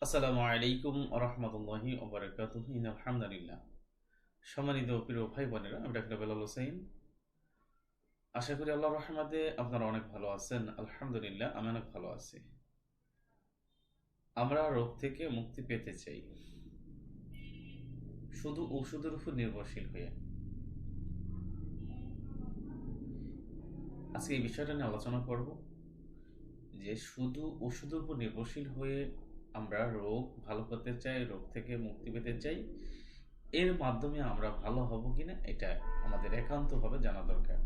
আসসালামু আলাইকুম রহমতুল্লাহি ওবরাকাতুহ। ইন আলহামদুলিল্লাহ। সম্মানিত প্রিয় ভাই বোনেরা, আমি ডাক্তার বেলাল হোসেন। আশা করি আল্লাহ রহমতে আপনারা অনেক ভালো আছেন। আলহামদুলিল্লাহ, আমি অনেক ভালো আছি। আমরা রোগ থেকে মুক্তি পেতে চাই। শুধু ওষুধের উপর নির্ভরশীল হয়ে। আজকে এই বিষয়টা নিয়ে আলোচনা করব যে শুধু ওষুধের উপর নির্ভরশীল হয়ে আমরা রোগ ভালো করতে চাই, রোগ থেকে মুক্তি পেতে চাই, এর মাধ্যমে আমরা ভালো হব কিনা এটা আমাদের একান্তভাবে জানা দরকার।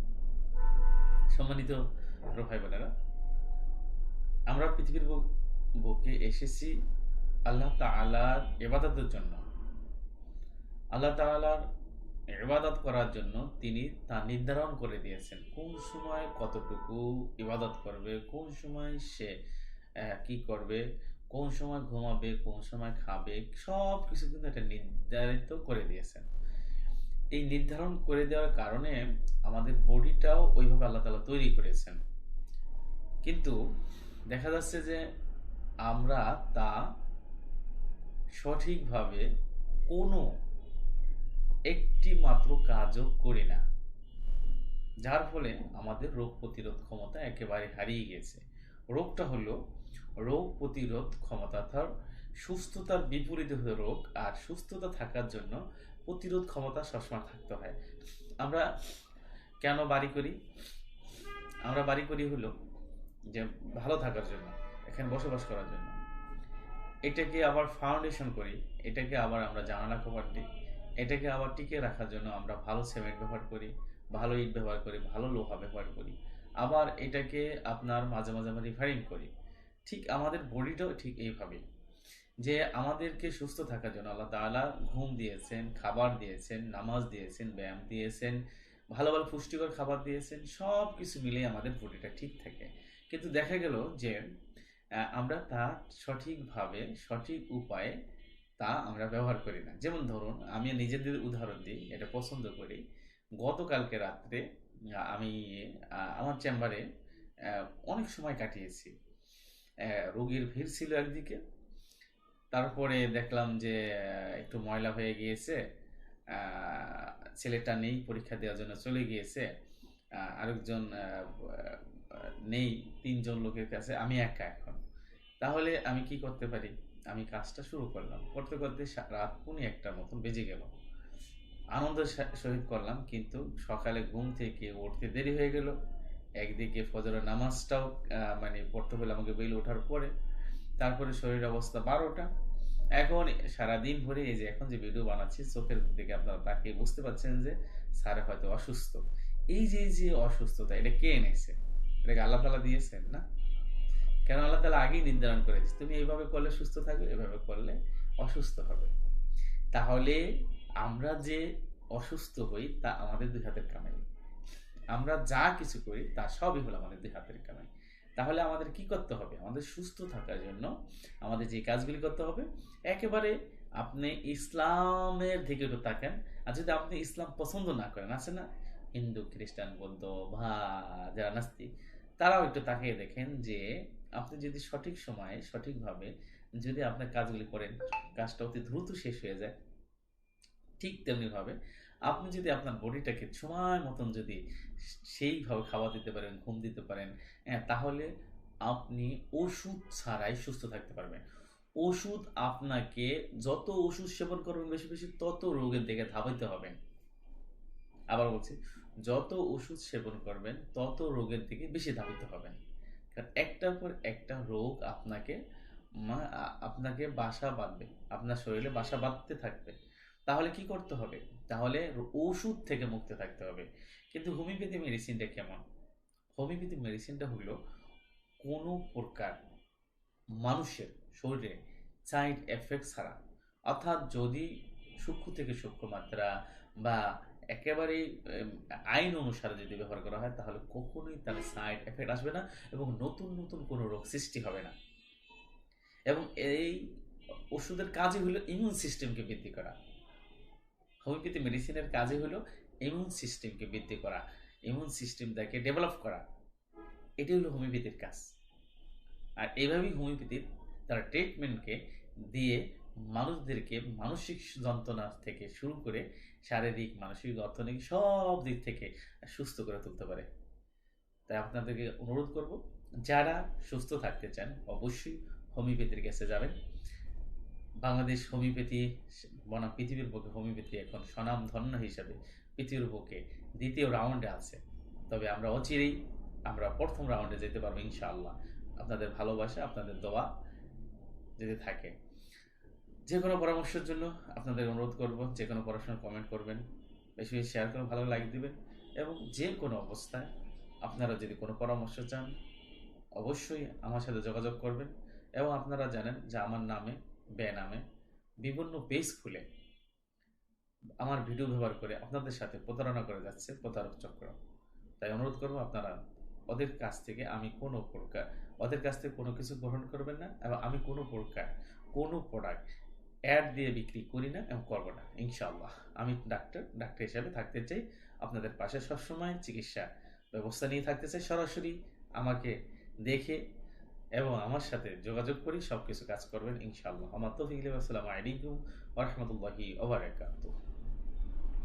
সম্মানিত ভাই বোনেরা, আমরা পৃথিবীর বুক- এসেছি আল্লাহ তাআলার ইবাদতের জন্য। আল্লাহ তাআলার ইবাদত করার জন্য তিনি তা নির্ধারণ করে দিয়েছেন। কোন সময় কতটুকু ইবাদত করবে, কোন সময় সে কি করবে কোন সময় ঘুমাবে, কোন সময় খাবে সব কিছু কিন্তু এটা নির্ধারিত করে দিয়েছেন। এই নির্ধারণ করে দেওয়ার কারণে আমাদের বডিটাও ওইভাবে আল্লাহ তালা তৈরি করেছেন। কিন্তু দেখা যাচ্ছে যে আমরা তা সঠিকভাবে কোনো একটি মাত্র কাজও করি না। যার ফলে আমাদের রোগ প্রতিরোধ ক্ষমতা একেবারে হারিয়ে গেছে। রোগটা হলো রোগ প্রতিরোধ ক্ষমতা অর্থাৎ সুস্থতার বিপরীতে হলো রোগ আর সুস্থতা থাকার জন্য প্রতিরোধ ক্ষমতা সবসময় থাকতে হয়। আমরা কেন বাড়ি করি? আমরা বাড়ি করি হলো যে ভালো থাকার জন্য, এখানে বসবাস করার জন্য। এটাকে আবার ফাউন্ডেশন করি, এটাকে আবার আমরা জানালা কভার দিই, এটাকে আবার টিকে রাখার জন্য আমরা ভালো সিমেন্ট ব্যবহার করি, ভালো ইট ব্যবহার করি, ভালো লোহা ব্যবহার করি। আবার এটাকে আপনার মাঝে মাঝে আমরা রিফারিং করি। ঠিক আমাদের বডিটাও ঠিক এইভাবেই। যে আমাদেরকে সুস্থ থাকার জন্য আল্লাহ তাআলা ঘুম দিয়েছেন, খাবার দিয়েছেন, নামাজ দিয়েছেন, ব্যায়াম দিয়েছেন, ভালো ভালো পুষ্টিকর খাবার দিয়েছেন সব কিছু মিলে আমাদের বডিটা ঠিক থাকে। কিন্তু দেখা গেল যে আমরা তা সঠিকভাবে, সঠিক উপায়ে তা আমরা ব্যবহার করি না। যেমন ধরুন, আমি নিজেদের উদাহরণ দিই, এটা পছন্দ করি। গতকালকে রাত্রে আমি আমার চেম্বারে অনেক সময় কাটিয়েছি। রোগীর ভিড় ছিল একদিকে। তারপরে দেখলাম যে একটু ময়লা হয়ে গিয়েছে। ছেলেটা নেই, পরীক্ষা দেওয়ার জন্য চলে গিয়েছে। আরেকজন নেই, তিনজন লোকের কাছে। আমি একা এখন। তাহলে আমি কি করতে পারি? আমি কাজটা শুরু করলাম। করতে করতে রাত পুনি একটার মতন বেজে গেল। আনন্দের সহিত করলাম, কিন্তু সকালে ঘুম থেকে উঠতে দেরি হয়ে গেল। একদিকে ফজরের নামাজটাও মানে পড়তে হলো আমাকে বেল ওঠার পরে, তারপরে শরীর অবস্থা বারোটা। এখন সারাদিন ভরে এই যে এখন যে ভিডিও বানাচ্ছি, চোখের দিকে আপনারা তাকিয়ে বুঝতে পারছেন যে স্যার হয়তো অসুস্থ। এই যে যে অসুস্থতা, এটা কে এনেছে? এটাকে আল্লাহ তালা দিয়েছেন না? কেন আল্লাহ তালা আগেই নির্ধারণ করেছে তুমি এইভাবে করলে সুস্থ থাকবে, এভাবে করলে অসুস্থ হবে। তাহলে আমরা যে অসুস্থ হই, তা আমাদের দুই হাতের কামাই। আমরা যা কিছু করি, তা সবই হলো আমাদের দুই হাতের কামাই। তাহলে আমাদের কি করতে হবে? আমাদের সুস্থ থাকার জন্য আমাদের যে কাজগুলি করতে হবে, একেবারে আপনি ইসলামের দিকে তাকান। আর যদি আপনি ইসলাম পছন্দ না করেন, আছে না? হিন্দু, খ্রিস্টান, বৌদ্ধ ভা যারা নাস্তিক, তারাও একটু তাকিয়ে দেখেন যে আপনি যদি সঠিক সময়ে, সঠিকভাবে যদি আপনার কাজগুলি করেন, কাজটা অতি দ্রুত শেষ হয়ে যায়, ঠিক তেমনিভাবে আপনি যদি আপনার বডিটাকে সময় মতন যদি সেইভাবে খাওয়া দিতে পারেন ঘুম দিতে পারেন হ্যাঁ, তাহলে আপনি ওষুধ ছাড়াই সুস্থ থাকতে পারবেন। ওষুধ আপনাকে যত ওষুধ সেবন করবেন বেশি বেশি তত রোগের দিকে ধাবিতে হবেন। আবার বলছি যত ওষুধ সেবন করবেন তত রোগের দিকে বেশি ধাবিত হবেন। কারণ একটার পর একটা রোগ আপনাকে আপনাকে বাসা বাঁধবে আপনার শরীরে বাসা বাঁধতে থাকবে। তাহলে কি করতে হবে? তাহলে ওষুধ থেকে মুক্ত থাকতে হবে। কিন্তু হোমিওপ্যাথি মেডিসিনটা কেমন? হোমিওপ্যাথি মেডিসিনটা হলো কোনো প্রকার মানুষের শরীরে সাইড এফেক্ট ছাড়া। অর্থাৎ যদি সূক্ষ্ম থেকে সূক্ষ্ম মাত্রা বা একেবারে আইন অনুসারে যদি ব্যবহার করা হয়, তাহলে কখনোই তার সাইড এফেক্ট আসবে না এবং নতুন নতুন কোনো রোগ সৃষ্টি হবে না। এবং এই ওষুধের কাজই হলো ইমিউন সিস্টেমকে বৃদ্ধি করা। হোমিওপ্যাথি মেডিসিনের কাজই হলো ইমিউন সিস্টেমকে বৃদ্ধি করা ইমিউন সিস্টেমটাকে ডেভেলপ করা। এটি হলো হোমিওপ্যাথির কাজ। আর এইভাবেই হোমিওপ্যাথির তারা ট্রিটমেন্টকে দিয়ে মানুষদেরকে মানসিক যন্ত্রণা থেকে শুরু করে শারীরিক, মানসিক, অর্থনৈতিক সব দিক থেকে সুস্থ করে তুলতে পারে। তাই আপনাদেরকে অনুরোধ করব, যারা সুস্থ থাকতে চান, অবশ্যই হোমিওপ্যাথির কাছে যাবেন। বাংলাদেশ হোমিওপ্যাথি বনাম পৃথিবীর বুকে হোমিওপ্যাথি এখন স্বনামধন্য হিসাবে পৃথিবীর বুকে দ্বিতীয় রাউন্ডে আছে। তবে আমরা অচিরেই, আমরা প্রথম রাউন্ডে যেতে পারব ইনশাআল্লাহ। আপনাদের ভালোবাসা, আপনাদের দোয়া যদি থাকে। যে কোনো পরামর্শের জন্য আপনাদের অনুরোধ করব, যে কোনো পড়াশোনার কমেন্ট করবেন, বেশি বেশি শেয়ার করে ভালো লাইক দিবেন এবং যে কোনো অবস্থায় আপনারা যদি কোনো পরামর্শ চান, অবশ্যই আমার সাথে যোগাযোগ করবেন এবং আপনারা জানেন যে আমার নামে বে নামে বিভিন্ন পেজ খুলে আমার ভিডিও ব্যবহার করে আপনাদের সাথে প্রতারণা করে যাচ্ছে প্রতারক চক্র। তাই অনুরোধ করব আপনারা ওদের কাছ থেকে আমি কোনো প্রকার, ওদের কাছ থেকে কোনো কিছু গ্রহণ করবেন না এবং আমি কোনো প্রকার, কোনো প্রোডাক্ট অ্যাড দিয়ে বিক্রি করি না এবং করব না, ইনশাআল্লাহ। আমি ডাক্তার ডাক্তার হিসাবে থাকতে চাই, আপনাদের পাশে সবসময় চিকিৎসা ব্যবস্থা নিয়ে থাকতে চাই সরাসরি। আমাকে দেখে এবং আমার সাথে যোগাযোগ করি সব কিছু কাজ করবেন, ইনশাআল্লাহ। আমার তো তৌফিক আসসালামু আলাইকুম ওরহমতুল্লাহি ওবরাকাতুহ